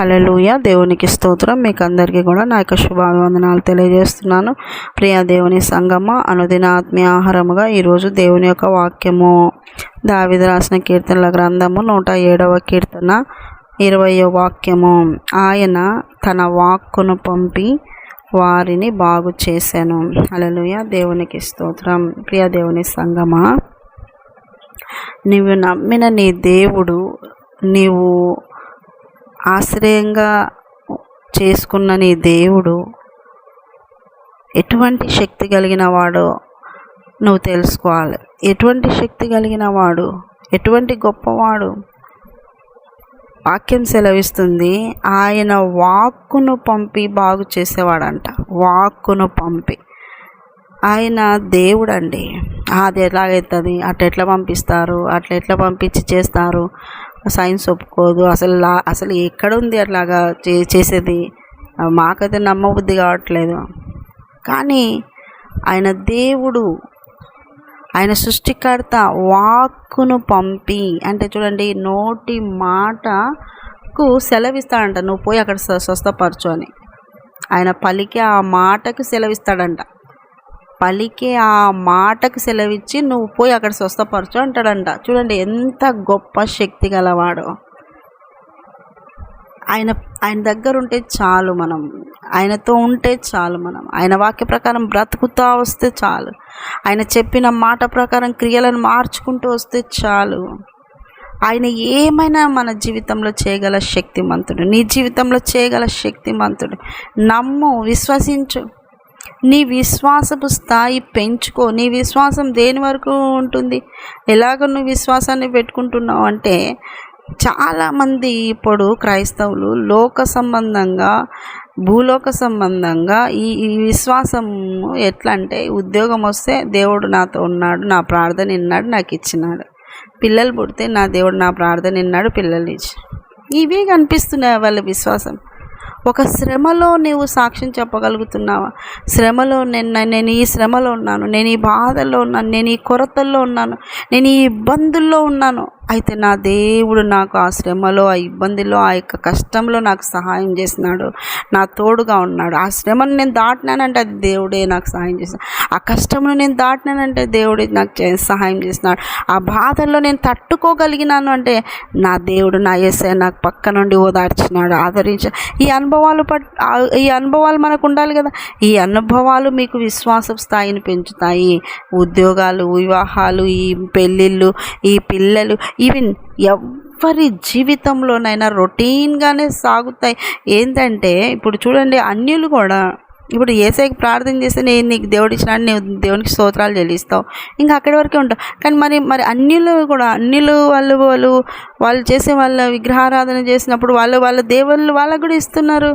హలలుయ దేవునికి స్తోత్రం. మీకు అందరికీ కూడా నా యొక్క శుభాభివందనాలు తెలియజేస్తున్నాను. ప్రియ దేవుని సంగమ అనుదిన ఆత్మీయ ఆహారముగా ఈరోజు దేవుని యొక్క వాక్యము. దావిద రాసిన కీర్తనల గ్రంథము నూట ఏడవ కీర్తన ఇరవయో వాక్యము. ఆయన తన వాక్కును పంపి వారిని బాగు చేశాను. అలలుయ దేవునికి స్తోత్రం. ప్రియ దేవుని సంగమా. నీవు నమ్మిన నీ దేవుడు నీవు ఆశ్రయంగా చేసుకున్న నీ దేవుడు ఎటువంటి శక్తి కలిగిన వాడో నువ్వు తెలుసుకోవాలి. ఎటువంటి శక్తి కలిగిన వాడు ఎటువంటి గొప్పవాడు వాక్యం సెలవిస్తుంది ఆయన వాక్కును పంపి బాగు చేసేవాడంట. వాక్కును పంపి. ఆయన దేవుడండి. అది ఎలాగైతుంది అట్లా ఎట్లా పంపిస్తారు? అట్లా ఎట్లా పంపించి చేస్తారు? సైన్స్ ఒప్పుకోదు. అసలు లా అసలు ఎక్కడుంది అట్లాగా చే చేసేది? మాకైతే నమ్మబుద్ధి కావట్లేదు. కానీ ఆయన దేవుడు ఆయన సృష్టికర్త వాక్కును పంపి అంటే చూడండి నోటి మాటకు సెలవిస్తాడంట నువ్వు పోయి అక్కడ స్వ- స్వస్థపరచు అని. ఆయన పలికి ఆ మాటకు సెలవిస్తాడంట. పలికే ఆ మాటకు సెలవిచ్చి నువ్వు పోయి అక్కడ స్వస్థపరచు అంటాడంట. చూడండి ఎంత గొప్ప శక్తి గలవాడు. ఆయన ఆయన దగ్గర ఉంటే చాలు మనం. ఆయనతో ఉంటే చాలు మనం. ఆయన వాక్య ప్రకారం బ్రతుకుతా వస్తే చాలు. ఆయన చెప్పిన మాట ప్రకారం క్రియలను మార్చుకుంటూ వస్తే చాలు. ఆయన ఏమైనా మన జీవితంలో చేయగల శక్తిమంతుడు. నీ జీవితంలో చేయగల శక్తిమంతుడు. నమ్ము విశ్వసించు. నీ విశ్వాసపు స్థాయి పెంచుకో. నీ విశ్వాసం దేని వరకు ఉంటుంది? ఎలాగ నువ్వు విశ్వాసాన్ని పెట్టుకుంటున్నావు అంటే చాలామంది ఇప్పుడు క్రైస్తవులు లోక సంబంధంగా భూలోక సంబంధంగా ఈ ఈ విశ్వాసం ఎట్లా అంటే ఉద్యోగం వస్తే దేవుడు నాతో ఉన్నాడు నా ప్రార్థన విన్నాడు నాకు ఇచ్చినాడు. పిల్లలు పుడితే నా దేవుడు నా ప్రార్థన విన్నాడు పిల్లలు ఇచ్చి ఇవే కనిపిస్తున్నాయి వాళ్ళ విశ్వాసం. ఒక శ్రమలో నీవు సాక్ష్యం చెప్పగలుగుతున్నావా? శ్రమలో నేను నేను ఈ శ్రమలో ఉన్నాను నేను ఈ బాధల్లో ఉన్నాను నేను ఈ కొరతల్లో ఉన్నాను నేను ఈ ఇబ్బందుల్లో ఉన్నాను. అయితే నా దేవుడు నాకు ఆ శ్రమలో ఆ ఇబ్బందిలో ఆ యొక్క కష్టంలో నాకు సహాయం చేసినాడు. నా తోడుగా ఉన్నాడు. ఆ శ్రమను నేను దాటినానంటే అది దేవుడే నాకు సహాయం చేసినాడు. ఆ కష్టంలో నేను దాటినానంటే దేవుడే నాకు చే- సహాయం చేసినాడు. ఆ బాధల్లో నేను తట్టుకోగలిగినాను అంటే నా దేవుడు నా ఎస్ఐ నాకు పక్క నుండి ఓదార్చినాడు ఆదరించ ఈ అనుభవాలు పట్ ఈ అనుభవాలు మనకు ఉండాలి కదా. ఈ అనుభవాలు మీకు విశ్వాస స్థాయిని పెంచుతాయి. ఉద్యోగాలు వివాహాలు ఈ పెళ్ళిళ్ళు ఈ పిల్లలు ఈవెన్ ఎవరి జీవితంలోనైనా రొటీన్గానే సాగుతాయి. ఏంటంటే ఇప్పుడు చూడండి అన్యులు కూడా ఇప్పుడు ఏసైకి ప్రార్థన చేస్తే నేను నీకు దేవుడు ఇచ్చినాడు నీవు దేవునికి స్తోత్రాలు చెల్లిస్తావు. ఇంకా అక్కడి వరకే ఉంటావు. కానీ మరి మరి అన్యులు కూడా అన్యులు వాళ్ళు వాళ్ళు వాళ్ళు చేసే వాళ్ళ విగ్రహారాధన చేసినప్పుడు వాళ్ళు వాళ్ళ దేవుళ్ళు వాళ్ళకు కూడా ఇస్తున్నారు.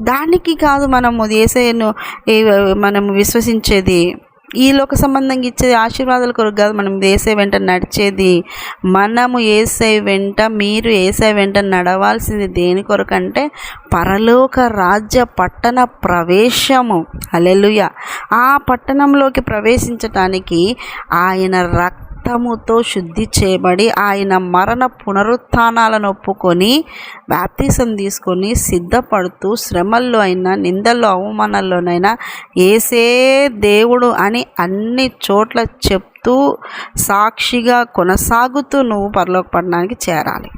దానికి కాదు మనము ఏసైను మనం విశ్వసించేది ఈ లోక సంబంధంగా ఇచ్చేది ఆశీర్వాదాల కొరకు కాదు. మనం ఏసై వెంట నడిచేది మనము ఏసై వెంట మీరు ఏసై వెంట నడవాల్సింది దేని కొరకు అంటే పరలోక రాజ్య పట్టణ ప్రవేశము. అలెలుయ ఆ పట్టణంలోకి ప్రవేశించటానికి ఆయన రక్త రక్తముతో శుద్ధి చేయబడి ఆయన మరణ పునరుత్నాలను ఒప్పుకొని బ్యాప్తిసం తీసుకొని సిద్ధపడుతూ శ్రమల్లో అయినా నిందల్లో అవమానాల్లోనైనా ఏసే దేవుడు అని అన్ని చోట్ల చెప్తూ సాక్షిగా కొనసాగుతూ నువ్వు పరలోకపట్నానికి చేరాలి.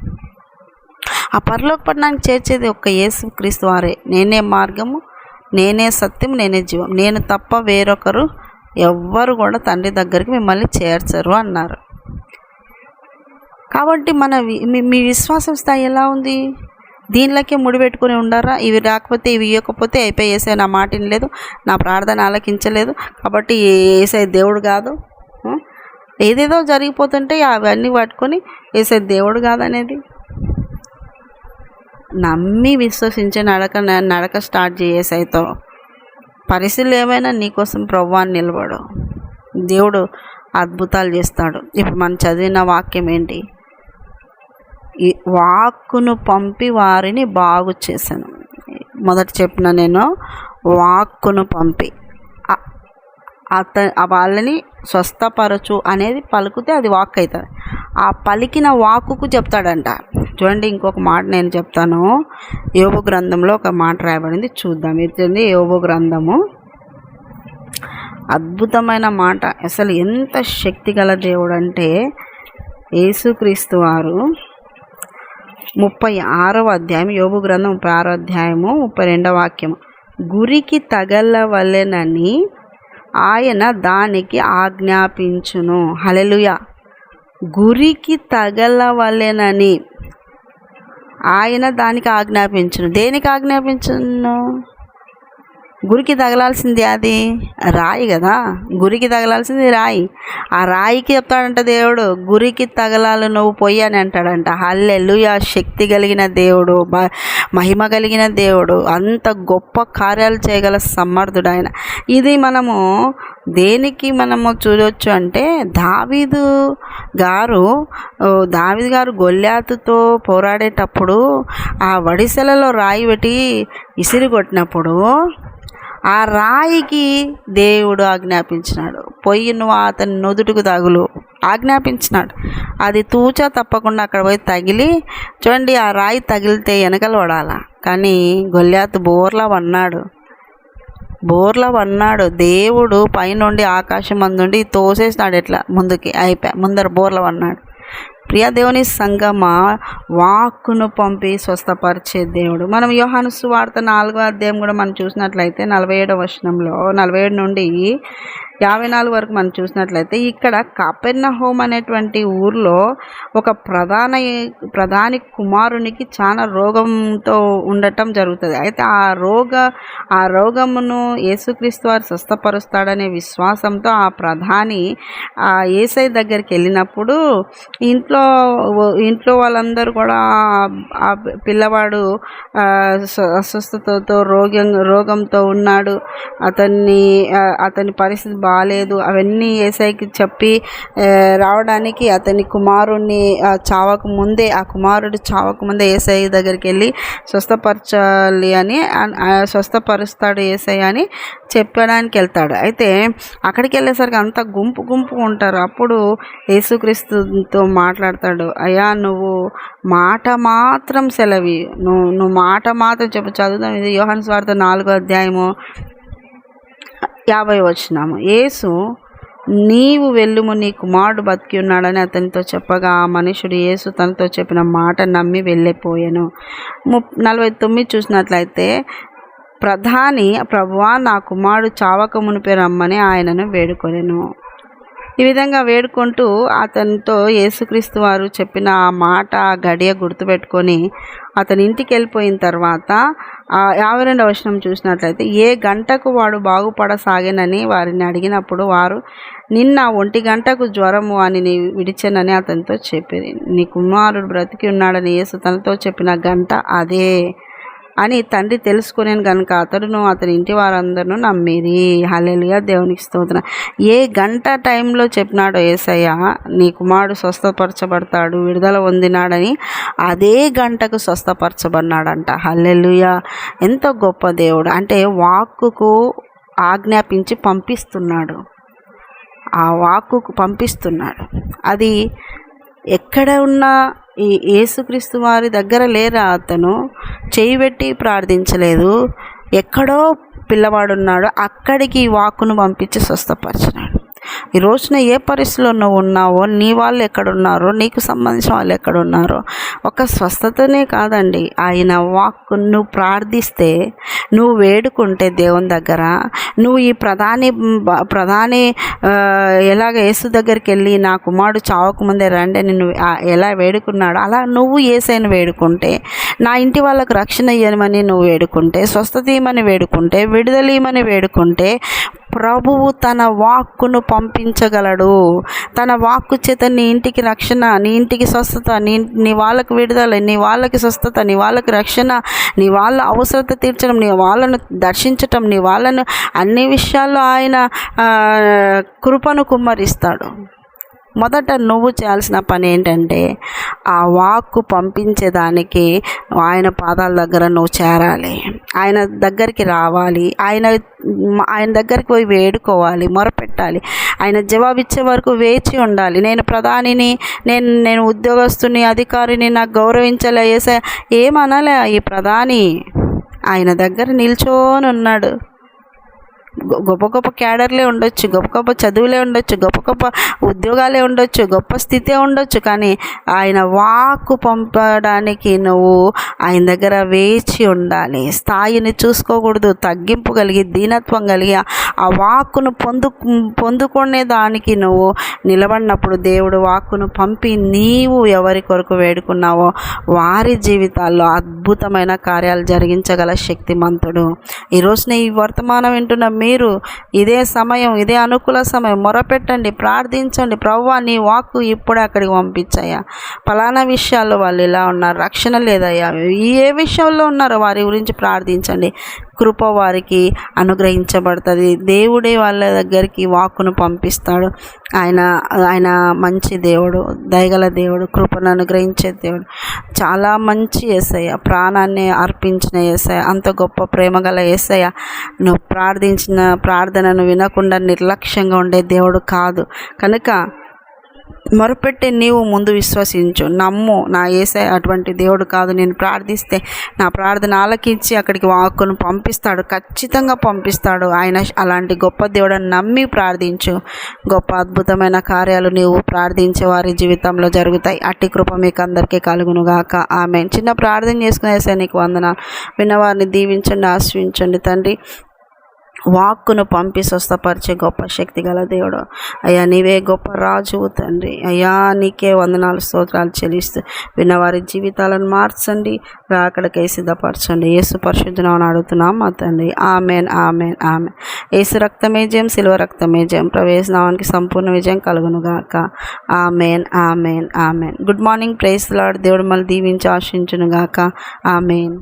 ఆ పరలోకపట్నానికి చేర్చేది ఒక్క యేసు క్రీస్తు వారే. నేనే మార్గము నేనే సత్యం నేనే జీవం. నేను తప్ప వేరొకరు ఎవ్వరు కూడా తండ్రి దగ్గరికి మిమ్మల్ని చేర్చరు అన్నారు. కాబట్టి మన వి- మీ విశ్వాసం స్థాయి ఎలా ఉంది? దీనిలోకే ముడిపెట్టుకుని ఉండారా? ఇవి రాకపోతే ఇవి ఇవ్వకపోతే అయిపోయి ఏసై నా మాట వినలేదు నా ప్రార్థన ఆలకించలేదు కాబట్టి ఏసై దేవుడు కాదు. ఏదేదో జరిగిపోతుంటే అవన్నీ పట్టుకొని ఏసై దేవుడు కాదనేది. నమ్మి విశ్వసించే నడక నడక స్టార్ట్ చేసేసైతో పరిస్థితులు ఏమైనా నీకోసం ప్రవ్వాన్ని నిలబడు. దేవుడు అద్భుతాలు చేస్తాడు. ఇప్పుడు మనం చదివిన వాక్యం ఏంటి? ఈ వాక్కును పంపి వారిని బాగు చేశాను మొదట చెప్పిన నేను వాక్కును పంపి. అత ఆ వాళ్ళని స్వస్థపరచు అనేది పలుకుతే అది వాక్ అవుతుంది. ఆ పలికిన వాక్కుకు చెప్తాడంట. చూడండి ఇంకొక మాట నేను చెప్తాను. యోగు గ్రంథంలో ఒక మాట రాయబడింది. చూద్దాం. ఇది యోగు గ్రంథము. అద్భుతమైన మాట. అసలు ఎంత శక్తి గల దేవుడు అంటే యేసుక్రీస్తు వారు. ముప్పై ఆరవ అధ్యాయం యోగు గ్రంథం ముప్పై ఆరో అధ్యాయము ముప్పై రెండవ వాక్యము. గురికి తగలవలెనని ఆయన దానికి ఆజ్ఞాపించును. హలెలుయా గురికి తగలవలెనని ఆయన దానికి ఆజ్ఞాపించును. దేనికి ఆజ్ఞాపించును? గురికి తగలాల్సింది అది రాయి కదా. గురికి తగలాల్సింది రాయి. ఆ రాయికి చెప్తాడంట దేవుడు గురికి తగలాలి నువ్వు పొయ్యి అని అంటాడంట. హల్లెలుయా శక్తి కలిగిన దేవుడు మహిమ కలిగిన దేవుడు అంత గొప్ప కార్యాలు చేయగల సమర్థుడు ఆయన. ఇది మనము దేనికి మనము చూడవచ్చు అంటే దావీదు గారు దావీదు గారు గొల్లాతుతో పోరాడేటప్పుడు ఆ వడిసెలలో రాయి పెట్టి ఇసిరి కొట్టినప్పుడు ఆ రాయికి దేవుడు ఆజ్ఞాపించినాడు. పొయ్యి నువ్వు అతని నుదుటికి తగులు. ఆజ్ఞాపించినాడు. అది తూచా తప్పకుండా అక్కడ పోయి తగిలి చూడండి ఆ రాయి తగిలితే వెనకలు పడాల? కానీ గొల్లాత్ బోర్లా పన్నాడు బోర్ల పన్నాడు. దేవుడు పైనుండి ఆకాశం అందుండి తోసేసినాడు ఎట్లా? ముందుకి అయిపోయా ముందర బోర్ల పన్నాడు. ప్రియ దేవుని సంగమ వాక్కును పంపి స్వస్థపరిచే దేవుడు. మనం యోహాను సువార్త నాలుగో అధ్యాయం కూడా మనం చూసినట్లయితే నలభై ఏడవ వచనంలో నలభై ఏడు నుండి యాభై నాలుగు వరకు మనం చూసినట్లయితే ఇక్కడ కాపెన్న హోమ్ అనేటువంటి ఊర్లో ఒక ప్రధాన ప్రధాని కుమారునికి చాలా రోగంతో ఉండటం జరుగుతుంది. అయితే ఆ రోగ ఆ రోగమును యేసుక్రీస్తు వారు స్వస్థపరుస్తాడనే విశ్వాసంతో ఆ ప్రధాని ఆ ఏసై దగ్గరికి వెళ్ళినప్పుడు ఇంట్లో ఇంట్లో వాళ్ళందరూ కూడా ఆ పిల్లవాడు అస్వస్థతతో రోగం రోగంతో ఉన్నాడు. అతన్ని అతని పరిస్థితి బాగాలేదు అవన్నీ ఏసైకి చెప్పి రావడానికి అతని కుమారుణ్ణి చావక ముందే ఆ కుమారుడు చావక ముందే ఏసఐ దగ్గరికి వెళ్ళి స్వస్థపరచాలి అని స్వస్థపరుస్తాడు ఏసఐ అని చెప్పడానికి వెళ్తాడు అయితే అక్కడికి వెళ్ళేసరికి అంత గుంపు గుంపు ఉంటారు. అప్పుడు యేసుక్రీస్తుతో మాట్లాడతాడు అయ్యా నువ్వు మాట మాత్రం సెలవి. నువ్వు నువ్వు మాట మాత్రం చెప్పు. చదువుదాం. ఇది యోహన్ స్వార్థ నాలుగో అధ్యాయము యాభై వచ్చినాము యేసు నీవు వెళ్ళుము నీ కుమారుడు బతికి ఉన్నాడని అతనితో చెప్పగా ఆ మనుషుడు యేసు తనతో చెప్పిన మాట నమ్మి వెళ్ళిపోయాను. ము నలభై తొమ్మిది చూసినట్లయితే ప్రధాని ప్రభువా నా కుమారుడు చావక మునిపే రమ్మని ఆయనను వేడుకొనెను. ఈ విధంగా వేడుకుంటూ అతనితో యేసుక్రీస్తు వారు చెప్పిన ఆ మాట గడియ గుర్తుపెట్టుకొని అతని ఇంటికి వెళ్ళిపోయిన తర్వాత ఆ యాభై రెండవ వచనం చూసినట్లయితే ఏ గంటకు వాడు బాగుపడసాగేనని వారిని అడిగినప్పుడు వారు నిన్న ఒంటి గంటకు జ్వరము అని నీ విడిచానని అతనితో చెప్పింది. నీ కుమారుడు బ్రతికి ఉన్నాడని యేసు తనతో చెప్పిన గంట అదే. అని తండ్రి తెలుసుకునేను కనుక అతడును అతని ఇంటి వారందరూ నమ్మిరి. హలెలుగా దేవునికి స్తోత్రం. ఏ గంట టైంలో చెప్పినాడో ఏసయ్య నీ కుమారుడు స్వస్థపరచబడతాడు విడుదల పొందినాడని అదే గంటకు స్వస్థపరచబడినాడంట. హల్లెలుయ. ఎంతో గొప్ప దేవుడు. అంటే వాక్కుకు ఆజ్ఞాపించి పంపిస్తున్నాడు. ఆ వాక్కుకు పంపిస్తున్నాడు. అది ఎక్కడ ఉన్నా ఈ యేసుక్రీస్తు వారి దగ్గర లేరా అతను? చేయి పెట్టి ప్రార్థించలేదు. ఎక్కడో పిల్లవాడున్నాడో. అక్కడికి వాక్కును పంపించి స్వస్థపరిచినాడు. ఈ రోజున ఏ పరిస్థితిలో నువ్వు ఉన్నావో నీ వాళ్ళు ఎక్కడున్నారో నీకు సంబంధించిన వాళ్ళు ఎక్కడున్నారో ఒక స్వస్థతనే కాదండి. ఆయన వాక్ నువ్వు ప్రార్థిస్తే నువ్వు వేడుకుంటే దేవుని దగ్గర నువ్వు ఈ ప్రధాని ప్రధాని ఎలాగ యేసు దగ్గరికి వెళ్ళి నా కుమారుడు చావకముందే రండి నువ్వు ఎలా వేడుకున్నాడు అలా నువ్వు ఏసైన వేడుకుంటే నా ఇంటి వాళ్ళకు రక్షణ ఇయ్యమని నువ్వు వేడుకుంటే స్వస్థత ఇవ్వమని వేడుకుంటే విడుదల ఇవ్వమని వేడుకుంటే ప్రభువు తన వాక్కును పంపించగలడు. తన వాక్కు చేత నీ ఇంటికి రక్షణ నీ ఇంటికి స్వస్థత నీ నీ వాళ్ళకు విడుదల నీ వాళ్ళకి స్వస్థత నీ వాళ్ళకి రక్షణ నీ వాళ్ళ అవసరత తీర్చడం నీ వాళ్ళను దర్శించటం నీ వాళ్ళను అన్ని విషయాల్లో ఆయన కృపను కుమ్మరిస్తాడు. మొదట నువ్వు చేయాల్సిన పని ఏంటంటే ఆ వాక్కు పంపించేదానికి ఆయన పాదాల దగ్గర నువ్వు చేరాలి. ఆయన దగ్గరికి రావాలి. ఆయన ఆయన దగ్గరికి పోయి వేడుకోవాలి మొరపెట్టాలి. ఆయన జవాబిచ్చే వరకు వేచి ఉండాలి. నేను ప్రధానిని నేను నేను ఉద్యోగస్తుని అధికారిని నాకు గౌరవించలే ఏసే ఈ ప్రధాని? ఆయన దగ్గర నిల్చోనున్నాడు. గొప్ప గొప్ప క్యాడర్లే ఉండొచ్చు గొప్ప గొప్ప చదువులే ఉండొచ్చు గొప్ప గొప్ప ఉద్యోగాలే ఉండొచ్చు గొప్ప స్థితే ఉండొచ్చు కానీ ఆయన వాక్కు పంపడానికి నువ్వు ఆయన దగ్గర వేచి ఉండాలి. స్థాయిని చూసుకోకూడదు తగ్గింపు కలిగి దీనత్వం కలిగి ఆ వాక్కును పొందు పొందుకునే దానికి నువ్వు నిలబడినప్పుడు దేవుడు వాక్కును పంపి నీవు ఎవరి కొరకు వేడుకున్నావో వారి జీవితాల్లో అద్భుతమైన కార్యాలు జరిగించగల శక్తిమంతుడు. ఈరోజు రోజున ఈ వర్తమానం వింటున్న మీరు ఇదే సమయం ఇదే అనుకూల సమయం మొరపెట్టండి ప్రార్థించండి. ప్రవ్వా నీ వాక్కు ఇప్పుడే అక్కడికి పంపించాయా ఫలానా విషయాల్లో వాళ్ళు ఇలా ఉన్నారు రక్షణ లేదయ్యా. ఏ విషయంలో ఉన్నారో వారి గురించి ప్రార్థించండి. కృప వారికి అనుగ్రహించబడుతుంది. దేవుడే వాళ్ళ దగ్గరికి వాక్కును పంపిస్తాడు. ఆయన ఆయన మంచి దేవుడు దయగల దేవుడు కృపను అనుగ్రహించే దేవుడు. చాలా మంచి ఏసయ్య. ప్రాణాన్ని అర్పించిన ఏసయ్య. అంత గొప్ప ప్రేమ గల ఏసయ్య. నువ్వు ప్రార్థించిన ప్రార్థనను వినకుండా నిర్లక్ష్యంగా ఉండే దేవుడు కాదు. కనుక మొరపెట్టే నీవు ముందు విశ్వసించు. నమ్ము నా ఏసే అటువంటి దేవుడు కాదు. నేను ప్రార్థిస్తే నా ప్రార్థన ఆలకించి అక్కడికి వాక్కును పంపిస్తాడు. ఖచ్చితంగా పంపిస్తాడు. ఆయన అలాంటి గొప్ప దేవుడని నమ్మి ప్రార్థించు. గొప్ప అద్భుతమైన కార్యాలు నీవు ప్రార్థించే వారి జీవితంలో జరుగుతాయి. అట్టి కృప మీకు అందరికీ కలుగునుగాక. ఆమె చిన్న ప్రార్థన చేసుకునేసే నీకు వందనాలు. విన్నవారిని దీవించండి ఆశ్రయించండి తండ్రి. వాక్కును పంపి స్వస్థపరిచే గొప్ప శక్తి గల దేవుడు. అయ్యా నీవే గొప్ప రాజువు తండ్రి. అయ్యా నీకే వందనాలు స్తోత్రాలు చెల్లిస్తూ విన్నవారి జీవితాలను మార్చండి రాకడకై సిద్ధపరచండి. యేసు పరిశుద్ధనామని అడుగుతున్నాం మా తండ్రి. Amen amen amen. యేసు రక్తమే జయం శిలువ రక్తమే జయం. ప్రవేశనామానికి సంపూర్ణ విజయం కలుగును గాక. Amen amen amen. Good morning praise lord దేవుడు మళ్ళీ దీవించి ఆశించునుగాక ఆమెన్.